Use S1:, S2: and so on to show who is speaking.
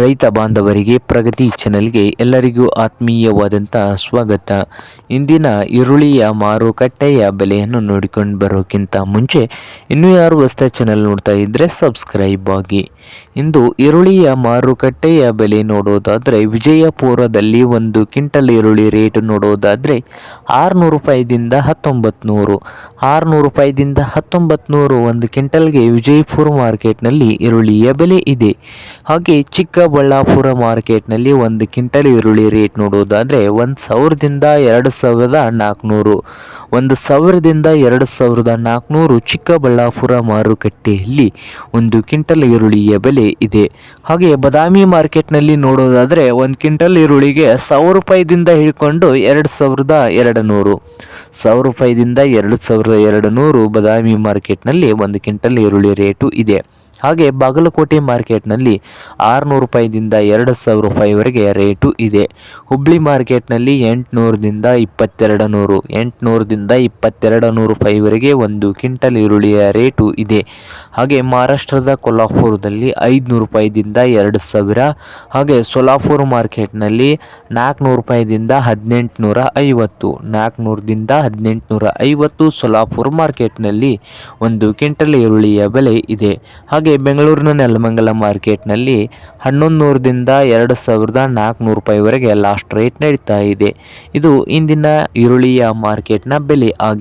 S1: ರೈತ ಬಾಂಧವರಿಗೆ ಪ್ರಗತಿ ಚಾನೆಲ್ಗೆ ಎಲ್ಲರಿಗೂ ಆತ್ಮೀಯವಾದಂಥ ಸ್ವಾಗತ. ಇಂದಿನ ಈರುಳ್ಳಿಯ ಮಾರುಕಟ್ಟೆಯ ಬೆಲೆಯನ್ನು ನೋಡಿಕೊಂಡು ಬರೋಕ್ಕಿಂತ ಮುಂಚೆ ಇನ್ನೂ ಯಾರು ಹೊಸ ಚಾನೆಲ್ ನೋಡ್ತಾ ಇದ್ದರೆ ಸಬ್ಸ್ಕ್ರೈಬ್ ಆಗಿ. ಇಂದು ಈರುಳ್ಳಿಯ ಮಾರುಕಟ್ಟೆಯ ಬೆಲೆ ನೋಡೋದಾದರೆ ವಿಜಯಪುರದಲ್ಲಿ ಒಂದು ಕ್ವಿಂಟಲ್ ಈರುಳ್ಳಿ ರೇಟ್ ನೋಡೋದಾದರೆ ಆರುನೂರು ರೂಪಾಯಿದಿಂದ ಹತ್ತೊಂಬತ್ತು ನೂರು ಆರುನೂರು ರೂಪಾಯಿದಿಂದ ಹತ್ತೊಂಬತ್ತು ನೂರು ಒಂದು ಕ್ವಿಂಟಲ್ಗೆ ವಿಜಯಪುರ ಮಾರ್ಕೆಟ್ನಲ್ಲಿ ಈರುಳ್ಳಿಯ ಬೆಲೆ ಇದೆ. ಹಾಗೆ ಚಿಕ್ಕಬಳ್ಳಾಪುರ ಮಾರ್ಕೆಟ್ನಲ್ಲಿ ಒಂದು ಕ್ವಿಂಟಲ್ ಈರುಳ್ಳಿ ರೇಟ್ ನೋಡುವುದಾದರೆ ಒಂದು ಸಾವಿರದಿಂದ ಎರಡು ಸಾವಿರದ ನಾಲ್ಕುನೂರು ಒಂದು ಸಾವಿರದಿಂದ ಎರಡು ಸಾವಿರದ ನಾಲ್ಕುನೂರು ಚಿಕ್ಕಬಳ್ಳಾಪುರ ಮಾರುಕಟ್ಟೆಯಲ್ಲಿ ಒಂದು ಕ್ವಿಂಟಲ್ ಈರುಳ್ಳಿಯ ಬೆಲೆ ಇದೆ. ಹಾಗೆ ಬದಾಮಿ ಮಾರ್ಕೆಟ್ನಲ್ಲಿ ನೋಡೋದಾದರೆ ಒಂದು ಕ್ವಿಂಟಲ್ ಈರುಳ್ಳಿಗೆ ಸಾವಿರ ರೂಪಾಯಿದಿಂದ ಹಿಡ್ಕೊಂಡು ಎರಡು ಸಾವಿರದ ಎರಡು ನೂರು ಸಾವಿರ ರೂಪಾಯಿದಿಂದ ಎರಡು ಸಾವಿರದ ಎರಡು ನೂರು ಬದಾಮಿ ಮಾರ್ಕೆಟ್ನಲ್ಲಿ ಒಂದು ಕ್ವಿಂಟಲ್ ಈರುಳ್ಳಿ ರೇಟು ಇದೆ. ಹಾಗೆ ಬಾಗಲಕೋಟೆ ಮಾರ್ಕೆಟ್ನಲ್ಲಿ ಆರುನೂರು ರೂಪಾಯಿದಿಂದ ಎರಡು ಸಾವಿರ ರೂಪಾಯಿವರೆಗೆ ರೇಟು ಇದೆ. ಹುಬ್ಳಿ ಮಾರ್ಕೆಟ್ನಲ್ಲಿ ಎಂಟುನೂರದಿಂದ ಇಪ್ಪತ್ತೆರಡು ನೂರು ಎಂಟುನೂರದಿಂದ ಇಪ್ಪತ್ತೆರಡು ನೂರು ರೂಪಾಯಿವರೆಗೆ ಒಂದು ಕ್ವಿಂಟಲ್ ಈರುಳ್ಳಿಯ ರೇಟು ಇದೆ. ಹಾಗೆ ಮಹಾರಾಷ್ಟ್ರದ ಕೊಲ್ಹಾಪುರದಲ್ಲಿ ಐದುನೂರು ರೂಪಾಯಿದಿಂದ ಎರಡು ಸಾವಿರ, ಹಾಗೆ ಸೊಲಾಪುರ ಮಾರ್ಕೆಟ್ನಲ್ಲಿ ನಾಲ್ಕುನೂರು ರೂಪಾಯಿದಿಂದ ಹದಿನೆಂಟುನೂರ ಐವತ್ತು ನಾಲ್ಕುನೂರದಿಂದ ಹದಿನೆಂಟುನೂರ ಐವತ್ತು ಸೊಲಾಪುರ ಮಾರ್ಕೆಟ್ನಲ್ಲಿ ಒಂದು ಕ್ವಿಂಟಲ್ ಈರುಳ್ಳಿಯ ಬೆಲೆ ಇದೆ. ಹಾಗೆ ಬೆಂಗಳೂರಿನ ನೆಲಮಂಗಲ ಮಾರ್ಕೆಟ್ನಲ್ಲಿ ಹನ್ನೊಂದು ನೂರದಿಂದ ಎರಡು ಸಾವಿರದ ನಾಲ್ಕುನೂರು ರೂಪಾಯಿವರೆಗೆ ಲಾಸ್ಟ್ ರೇಟ್ ನಡೀತಾ ಇದೆ. ಇದು ಇಂದಿನ ಈರುಳ್ಳಿಯ ಮಾರ್ಕೆಟ್ನ ಬೆಲೆ ಆಗಿ